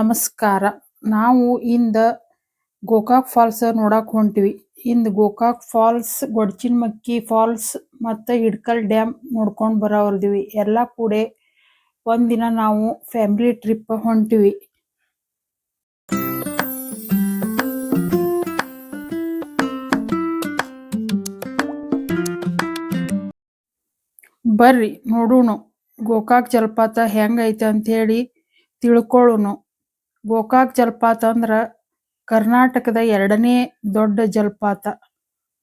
ನಮಸ್ಕಾರ ನಾವು ಇಂದ ಗೋಕಾಕ್ ಫಾಲ್ಸ್ ನೋಡಕ್ ಹೊಂಟಿವಿ ಇಂದ ಗೋಕಾಕ್ ಫಾಲ್ಸ್, ಗೊಡಚಿನಮಕ್ಕಿ ಫಾಲ್ಸ್ ಮತ್ತೆ ಹಿಡ್ಕಲ್ ಡ್ಯಾಮ್ ನೋಡ್ಕೊಂಡು ಬರೋರ್ದಿವಿ ಎಲ್ಲ ಕೂಡ ಒಂದಿನ ನಾವು ಫ್ಯಾಮಿಲಿ ಟ್ರಿಪ್ ಹೊಂಟಿವಿ. ಬರ್ರಿ ನೋಡೋಣ ಗೋಕಾಕ್ ಜಲಪಾತ ಹೆಂಗೈತೆ ಅಂತ ಹೇಳಿ ತಿಳ್ಕೊಳ್ಳುನು. ಗೋಕಾಕ್ ಜಲಪಾತ ಅಂದ್ರ ಕರ್ನಾಟಕದ ಎರಡನೇ ದೊಡ್ಡ ಜಲಪಾತ.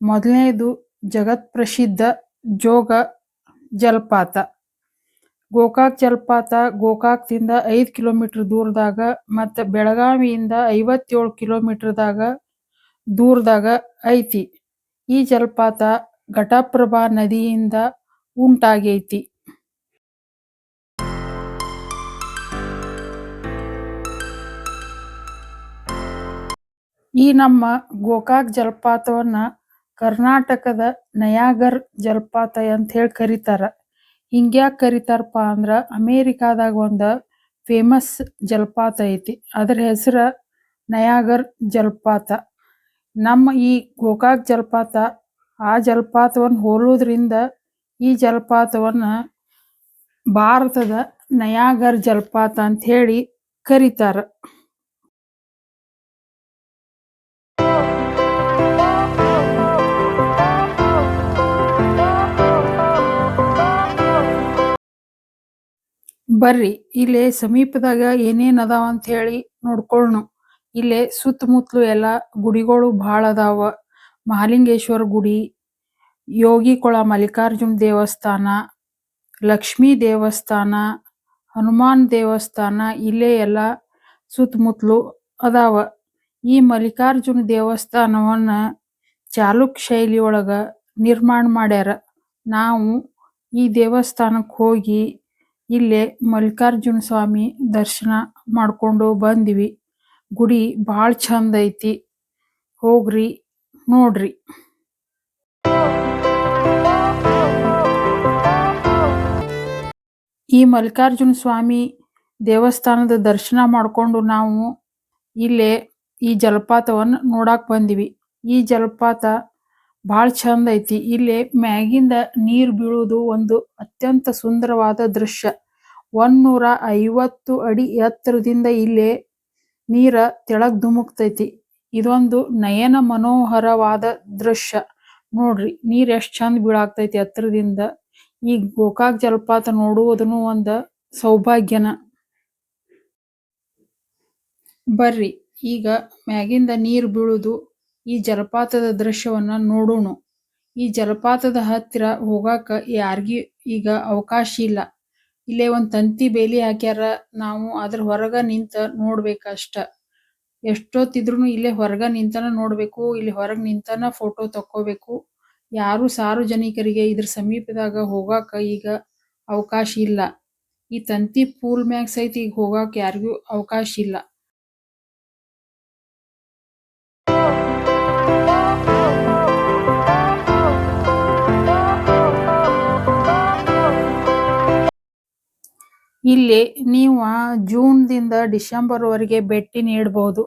ಮೊದಲನೇದು ಜಗತ್ ಪ್ರಸಿದ್ಧ ಜೋಗ ಜಲಪಾತ. ಗೋಕಾಕ್ ಜಲಪಾತ ಗೋಕಾಕ್ದಿಂದ ಐದು ಕಿಲೋಮೀಟರ್ ದೂರದಾಗ ಮತ್ತ ಬೆಳಗಾವಿಯಿಂದ ಐವತ್ತೇಳು ಕಿಲೋಮೀಟರ್ ದಾಗ ದೂರದಾಗ ಐತಿ. ಈ ಜಲಪಾತ ಘಟಪ್ರಭಾ ನದಿಯಿಂದ ಉಂಟಾಗೈತಿ. ಈ ನಮ್ಮ ಗೋಕಾಕ್ ಜಲಪಾತವನ್ನ ಕರ್ನಾಟಕದ ನಯಾಗರ್ ಜಲಪಾತ ಅಂತ ಹೇಳಿ ಕರಿತಾರ. ಹಿಂಗ್ಯಾಕ್ ಕರೀತಾರಪ್ಪ ಅಂದ್ರ ಅಮೇರಿಕಾದಾಗ ಒಂದ ಫೇಮಸ್ ಜಲಪಾತ ಐತಿ. ಅದರ ಹೆಸರ ನಯಾಗರ್ ಜಲಪಾತ. ನಮ್ಮ ಈ ಗೋಕಾಕ್ ಜಲಪಾತ ಆ ಜಲಪಾತವನ್ನ ಹೋಲೋದ್ರಿಂದ ಈ ಜಲಪಾತವನ್ನ ಭಾರತದ ನಯಾಗರ್ ಜಲಪಾತ ಅಂತ ಹೇಳಿ ಕರಿತಾರ. ಬರ್ರಿ ಇಲ್ಲಿ ಸಮೀಪದಾಗ ಏನೇನ್ ಅದಾವ ಅಂತ ಹೇಳಿ ನೋಡ್ಕೊಳ್ಳೋಣ ಇಲ್ಲಿ ಸುತ್ತಮುತ್ತಲು ಎಲ್ಲ ಗುಡಿಗಳು ಬಹಳ ಅದಾವ. ಮಹಾಲಿಂಗೇಶ್ವರ ಗುಡಿ, ಯೋಗಿಕೊಳ ಮಲ್ಲಿಕಾರ್ಜುನ ದೇವಸ್ಥಾನ, ಲಕ್ಷ್ಮೀ ದೇವಸ್ಥಾನ, ಹನುಮಾನ್ ದೇವಸ್ಥಾನ ಇಲ್ಲೇ ಎಲ್ಲ ಸುತ್ತಮುತ್ತಲು ಅದಾವ. ಈ ಮಲ್ಲಿಕಾರ್ಜುನ ದೇವಸ್ಥಾನವನ್ನ ಚಾಲುಕ್ಯ ಶೈಲಿ ನಿರ್ಮಾಣ ಮಾಡ್ಯಾರ. ನಾವು ಈ ದೇವಸ್ಥಾನಕ್ಕೆ ಹೋಗಿ ಇಲ್ಲೇ ಮಲ್ಲಿಕಾರ್ಜುನ ಸ್ವಾಮಿ ದರ್ಶನ ಮಾಡ್ಕೊಂಡು ಬಂದ್ವಿ. ಗುಡಿ ಬಹಳ ಚಂದ ಐತಿ ಹೋಗ್ರಿ, ನೋಡ್ರಿ. ಈ ಮಲ್ಲಿಕಾರ್ಜುನ ಸ್ವಾಮಿ ದೇವಸ್ಥಾನದ ದರ್ಶನ ಮಾಡ್ಕೊಂಡು ನಾವು ಇಲ್ಲೇ ಈ ಜಲಪಾತವನ್ನು ನೋಡಾಕ್ ಬಂದಿವಿ ಈ ಜಲಪಾತ ಭಾಳ ಚಂದ ಐತಿ. ಇಲ್ಲಿ ಮ್ಯಾಗಿಂದ ನೀರ್ ಬೀಳುವುದು ಒಂದು ಅತ್ಯಂತ ಸುಂದರವಾದ ದೃಶ್ಯ. ಒಂದ್ನೂರ ಐವತ್ತು ಅಡಿ ಎತ್ತರದಿಂದ ಇಲ್ಲಿ ನೀರ ತೆಳಗ್ ಧುಮುಕ್ತೈತಿ. ಇದೊಂದು ನಯನ ಮನೋಹರವಾದ ದೃಶ್ಯ. ನೋಡ್ರಿ, ನೀರ್ ಎಷ್ಟ್ ಚಂದ ಬೀಳಾಕ್ತೈತಿ ಎತ್ತರದಿಂದ. ಈ ಗೋಕಾಕ್ ಜಲಪಾತ ನೋಡುವುದನ್ನು ಒಂದ ಸೌಭಾಗ್ಯನ. ಬರ್ರಿ, ಈಗ ಮ್ಯಾಗಿಂದ ನೀರ್ ಬೀಳುದು ಈ ಜಲಪಾತದ ದೃಶ್ಯವನ್ನ ನೋಡೋಣ ಈ ಜಲಪಾತದ ಹತ್ತಿರ ಹೋಗಾಕ ಯಾರಿಗಿ ಈಗ ಅವಕಾಶ ಇಲ್ಲ. ಇಲ್ಲೇ ಒಂದ್ ತಂತಿ ಬೇಲಿ ಹಾಕ್ಯಾರ, ನಾವು ಅದ್ರ ಹೊರಗ ನಿಂತ ನೋಡ್ಬೇಕ ಅಷ್ಟ. ಎಷ್ಟೊತ್ತ ಇದ್ರುನು ಇಲ್ಲೇ ಹೊರಗ ನಿಂತನ ನೋಡ್ಬೇಕು, ಇಲ್ಲಿ ಹೊರಗ್ ನಿಂತನ ಫೋಟೋ ತಕ್ಕೋಬೇಕು. ಯಾರು ಸಾರ್ವಜನಿಕರಿಗೆ ಇದ್ರ ಸಮೀಪದಾಗ ಹೋಗಾಕ ಈಗ ಅವಕಾಶ ಇಲ್ಲ. ಈ ತಂತಿ ಪೂಲ್ ಮ್ಯಾಗ್ ಸಹಿತ ಈಗ ಹೋಗಾಕ ಯಾರಿಗೂ ಅವಕಾಶ ಇಲ್ಲ. ಇಲ್ಲಿ ನೀವ ಜೂನ್ ದಿಂದ ಡಿಸೆಂಬರ್ ವರೆಗೆ ಭೆಟ್ಟಿ ನೀಡಬಹುದು.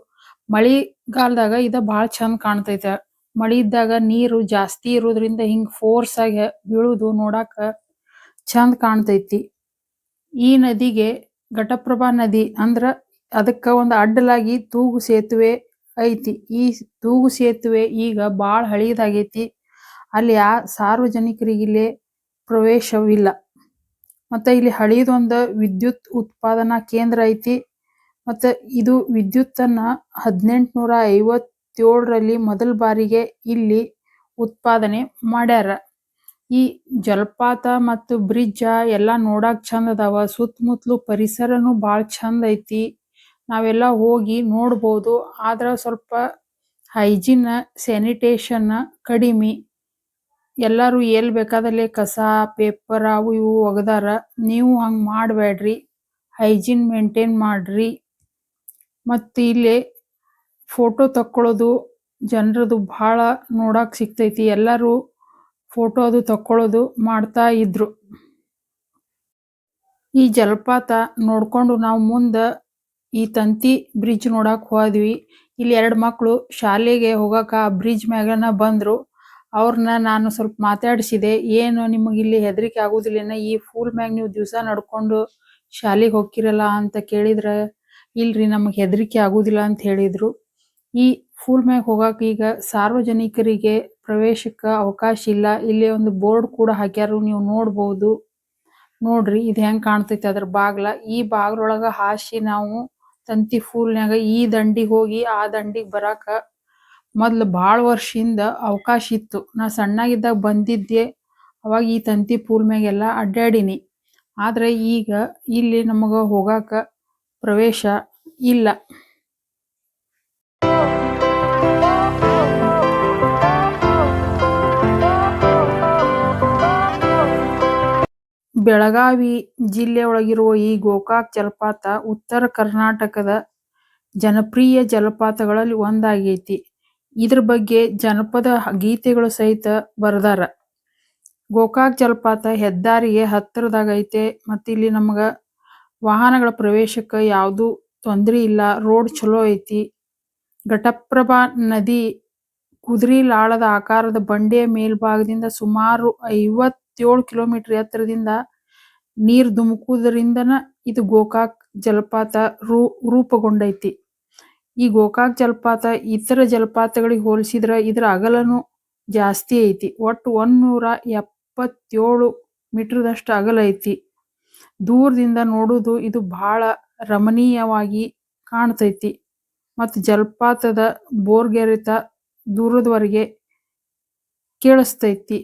ಮಳಿಗಾಲದಾಗ ಇದ ಬಹಳ ಚಂದ ಕಾಣ್ತೈತೆ ಮಳಿ ಇದ್ದಾಗ ನೀರು ಜಾಸ್ತಿ ಇರೋದ್ರಿಂದ ಹಿಂಗ್ ಫೋರ್ಸ್ ಆಗಿ ಬೀಳುದು ನೋಡಾಕ ಚಂದ ಕಾಣತೈತಿ ಈ ನದಿಗೆ ಘಟಪ್ರಭಾ ನದಿ ಅಂದ್ರ ಅದಕ್ಕ ಒಂದು ಅಡ್ಡಲಾಗಿ ತೂಗು ಸೇತುವೆ ಐತಿ. ಈ ತೂಗು ಸೇತುವೆ ಈಗ ಬಹಳ ಹಳಿದಾಗೈತಿ ಅಲ್ಲಿ ಆ ಸಾರ್ವಜನಿಕರಿಗೆ ಪ್ರವೇಶವಿಲ್ಲ. ಮತ್ತ ಇಲ್ಲಿ ಹಳಿದೊಂದು ವಿದ್ಯುತ್ ಉತ್ಪಾದನಾ ಕೇಂದ್ರ ಐತಿ. ಮತ್ತೆ ಇದು ವಿದ್ಯುತ್ ಅನ್ನ ಹದಿನೆಂಟುನೂರ ಐವತ್ತೇಳರಲ್ಲಿ ಮೊದಲ ಬಾರಿಗೆ ಇಲ್ಲಿ ಉತ್ಪಾದನೆ ಮಾಡ್ಯಾರ. ಈ ಜಲಪಾತ ಮತ್ತು ಬ್ರಿಡ್ಜ ಎಲ್ಲ ನೋಡಕ್ ಚಂದ ಅದಾವ. ಸುತ್ತಮುತ್ತಲು ಪರಿಸರನು ಭಾಳ ಚಂದ ಐತಿ. ನಾವೆಲ್ಲ ಹೋಗಿ ನೋಡಬಹುದು ಆದ್ರೆ ಸ್ವಲ್ಪ ಹೈಜಿನ್ ಸ್ಯಾನಿಟೇಶನ್ ಕಡಿಮಿ. ಎಲ್ಲಾರು ಎಲ್ಲಿ ಬೇಕಾದಲ್ಲಿ ಕಸ ಪೇಪರ್ ಅವು ಇವು ಒಗೆದಾರ ನೀವು ಹಂಗೆ ಮಾಡಬೇಡ್ರಿ ಹೈಜೀನ್ ಮೇಂಟೈನ್ ಮಾಡ್ರಿ. ಮತ್ತು ಇಲ್ಲಿ ಫೋಟೋ ತಕ್ಕೊಳ್ಳೋದು ಜನರದು ಭಾಳ ನೋಡೋಕೆ ಸಿಗ್ತೈತಿ. ಎಲ್ಲರೂ ಫೋಟೋ ಅದು ತಕ್ಕೊಳ್ಳೋದು ಮಾಡ್ತಾ ಇದ್ರು. ಈ ಜಲಪಾತ ನೋಡಿಕೊಂಡು ನಾವು ಮುಂದೆ ಈ ತಂತಿ ಬ್ರಿಡ್ಜ್ ನೋಡಕ್ಕೆ ಹೋದ್ವಿ ಇಲ್ಲಿ ಎರಡು ಮಕ್ಕಳು ಶಾಲೆಗೆ ಹೋಗಾಕ ಬ್ರಿಡ್ಜ್ ಮ್ಯಾಗನ ಬಂದ್ರು ಅವ್ರನ್ನ ನಾನು ಸ್ವಲ್ಪ ಮಾತಾಡಿಸಿದೆ, ಏನು ನಿಮಗೆ ಇಲ್ಲಿ ಹೆದರಿಕೆ ಆಗುದಿಲ್ಲನ ಈ ಫೂಲ್ ಮ್ಯಾಗ್ ನೀವು ದಿವಸ ನಡ್ಕೊಂಡು ಶಾಲೆಗೆ ಹೋಗ್ತಿರಲ್ಲ ಅಂತ ಕೇಳಿದ್ರ ಇಲ್ರಿ ನಮಗೆ ಹೆದರಿಕೆ ಆಗುದಿಲ್ಲ ಅಂತ ಹೇಳಿದ್ರು. ಈ ಫೂಲ್ ಮ್ಯಾಗ್ ಹೋಗಾಕ ಈಗ ಸಾರ್ವಜನಿಕರಿಗೆ ಪ್ರವೇಶಕ್ಕೆ ಅವಕಾಶ ಇಲ್ಲ, ಇಲ್ಲಿ ಒಂದು ಬೋರ್ಡ್ ಕೂಡ ಹಾಕ್ಯಾರು, ನೀವು ನೋಡ್ಬೋದು. ನೋಡ್ರಿ ಇದು ಹೆಂಗ್ ಕಾಣ್ತೈತಿ ಅದ್ರ ಬಾಗ್ಲ. ಈ ಬಾಗ್ಲೊಳಗ ಹಾಸಿ ನಾವು ತಂತಿ ಫೂಲ್ನ್ಯಾಗ ಈ ದಂಡಿಗೆ ಹೋಗಿ ಆ ದಂಡಿಗೆ ಬರಾಕ ಮೊದ್ಲು ಭಾಳ ವರ್ಷದಿಂದ ಅವಕಾಶ ಇತ್ತು. ನಾ ಸಣ್ಣಾಗಿದ್ದಾಗ ಬಂದಿದ್ದೆ. ಅವಾಗ ಈ ತಂತಿ ಪೂಲ್ ಮ್ಯಾಗೆಲ್ಲ ಅಡ್ಡಾಡಿನಿ. ಆದ್ರೆ ಈಗ ಇಲ್ಲಿ ನಮಗ ಹೋಗಾಕ ಪ್ರವೇಶ ಇಲ್ಲ. ಬೆಳಗಾವಿ ಜಿಲ್ಲೆ ಒಳಗಿರುವ ಈ ಗೋಕಾಕ್ ಜಲಪಾತ ಉತ್ತರ ಕರ್ನಾಟಕದ ಜನಪ್ರಿಯ ಜಲಪಾತಗಳಲ್ಲಿ ಒಂದಾಗೈತಿ. ಇದ್ರ ಬಗ್ಗೆ ಜನಪದ ಗೀತೆಗಳು ಸಹಿತ ಬರ್ದಾರ. ಗೋಕಾಕ್ ಜಲಪಾತ ಹೆದ್ದಾರಿಗೆ ಹತ್ತಿರದಾಗ ಐತೆ ಮತ್ತ ಇಲ್ಲಿ ನಮಗ ವಾಹನಗಳ ಪ್ರವೇಶಕ್ಕೆ ಯಾವುದು ತೊಂದ್ರೆ ಇಲ್ಲ, ರೋಡ್ ಚಲೋ ಐತಿ. ಘಟಪ್ರಭಾ ನದಿ ಕುದ್ರಿಲಾಳದ ಆಕಾರದ ಬಂಡೆಯ ಮೇಲ್ಭಾಗದಿಂದ ಸುಮಾರು ಐವತ್ತೇಳು ಕಿಲೋಮೀಟರ್ ಎತ್ತರದಿಂದ ನೀರ್ ಧುಮುಕುವುದರಿಂದನ ಇದು ಗೋಕಾಕ್ ಜಲಪಾತ ರೂ ರೂಪುಗೊಂಡೈತಿ ಈ ಗೋಕಾಕ್ ಜಲಪಾತ, ಇತರ ಜಲಪಾತಗಳಿಗೆ ಹೋಲಿಸಿದ್ರ ಇದರ ಅಗಲನು ಜಾಸ್ತಿ ಐತಿ. ಒಟ್ಟು ಒಂದ್ನೂರ ಎಪ್ಪತ್ತೇಳು ಮೀಟರ್ದಷ್ಟು ಅಗಲ ಐತಿ. ದೂರದಿಂದ ನೋಡುವುದು ಇದು ಬಹಳ ರಮಣೀಯವಾಗಿ ಕಾಣ್ತೈತಿ. ಮತ್ತು ಜಲಪಾತದ ಬೋರ್ಗೆರೆತ ದೂರದವರೆಗೆ ಕೇಳಿಸ್ತೈತಿ.